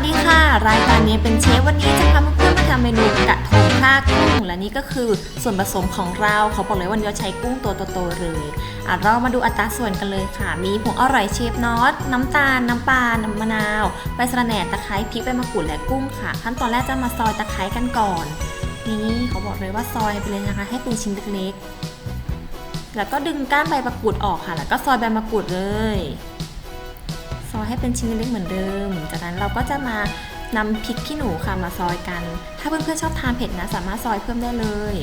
วัสดีค่ะ รายการนี้เป็นเชฟวันนี้จะพาเพื่อนๆมาทำเมนูกระทงพลากุ้ง และนี่ก็คือส่วนผสมของเราเขาบอกเลยวันนี้ใช้กุ้งตัวโตๆเลยอะเรามาดูอัตราส่วนกันเลยค่ะ มีผงอร่อยเชฟน็อตน้ำตาล น้ำปลาน้ำมะนาวใบสะระแหน่ตะไคร้พริกใบมะกรูดและกุ้งค่ะ ขั้นตอนแรกจะมาซอยตะไคร้กันก่อน นี่เขาบอกเลยว่าซอยไปเลยนะคะ ให้เป็นชิ้นเล็กๆแล้วก็ดึงก้านใบมะกรูดออกค่ะ แล้วก็ซอยใบมะกรูดเลย ซอยให้เป็นชิ้นเล็กเหมือนเดิม จากนั้นเราก็จะมานำพริกขี้หนูค่ะมาซอยกัน ถ้าเพื่อนๆชอบทานเผ็ดนะ สามารถซอยเพิ่มได้เลย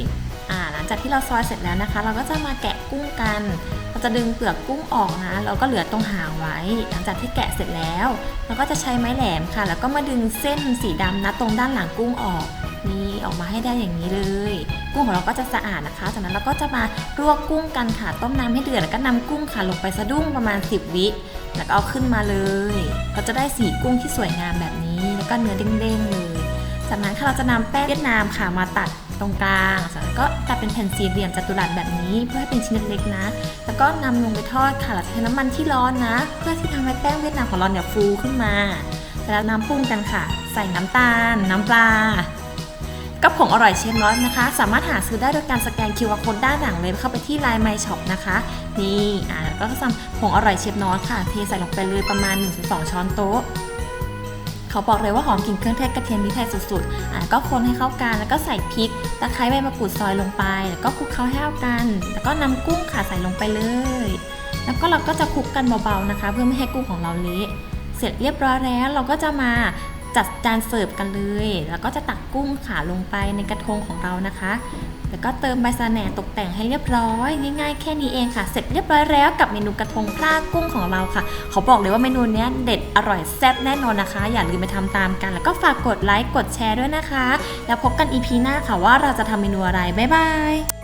อ่าหลังจากที่เราซอยเสร็จแล้วนะคะ เราก็จะมาแกะกุ้งกัน เราจะดึงเปลือกกุ้งออกนะ เราก็เหลือตรงหางไว้ หลังจากที่แกะเสร็จแล้ว เราก็จะใช้ไม้แหลมค่ะ แล้วก็มาดึงเส้นสีดำนะตรงด้านหลังกุ้งออก นี่ออกมาให้ได้อย่างนี้เลย กุ้งของเราก็จะสะอาดนะคะ จากนั้นเราก็จะมาลวกกุ้งกันค่ะ ต้มน้ำให้เดือดแล้วก็นำกุ้งค่ะลงไปสะดุ้งประมาณ 10 วิ แล้วก็เอาขึ้นมาเลยก็จะได้สีกุ้งที่สวยงามแบบนี้ แล้วก็เนื้อเด้งๆเลย จากนั้นค่ะเราจะนำแป้งเวียดนามค่ะมาตัดตรงกลางจากนั้นก็ตัดเป็นแผ่นสี่เหลี่ยมจัตุรัสแบบนี้ เพื่อให้เป็นชิ้นเล็กๆนะ แล้วก็นำลงไปทอดค่ะแล้วใช้น้ำมันที่ร้อนนะ เพื่อที่ทำให้แป้งเวียดนามของเราเนี่ยฟูขึ้นมาแล้วน้ำปรุงกันค่ะ ใส่น้ำตาล น้ำปลา กับผงอร่อยเชฟน้อยนะคะ สามารถหาซื้อได้โดยการสแกน QR code ด้านหลังเลยเข้าไปที่ Line My Shop นะคะ นี่อ่าก็ทำผงอร่อยเชฟน้อยค่ะ เทใส่ลงไปเลยประมาณ 1-2 ช้อนโต๊ะเขาบอกเลยว่าหอมกลิ่นเครื่องเทศกระเทียมพริกไทยสุดๆ อะก็คนให้เข้ากัน แล้วก็ใส่พริก ตะไคร้ใบมะกรูดซอยลงไป แล้วก็คลุกเคล้าให้เข้ากัน แล้วก็นำกุ้งค่ะใส่ลงไปเลย แล้วก็เราก็จะคลุกกันเบาๆนะคะ เพื่อไม่ให้กุ้งของเราเละ เสร็จเรียบร้อยแล้วเราก็จะมา จัดจานเสิร์ฟกันเลย แล้วก็จะตักกุ้งขาลงไปในกระทงของเรานะคะ แล้วก็เติมใบสะแหน่ตกแต่งให้เรียบร้อย ง่ายๆแค่นี้เองค่ะ เสร็จเรียบร้อยแล้วกับเมนูกระทงพลากุ้งของเราค่ะเขาบอกเลยว่าเมนูนี้เด็ดอร่อยแซ่บแน่นอนนะคะ อย่าลืมไปทำตามกัน แล้วก็ฝากกดไลค์กดแชร์ด้วยนะคะ แล้วพบกันอีพีหน้าค่ะว่าเราจะทำเมนูอะไร บ๊ายบาย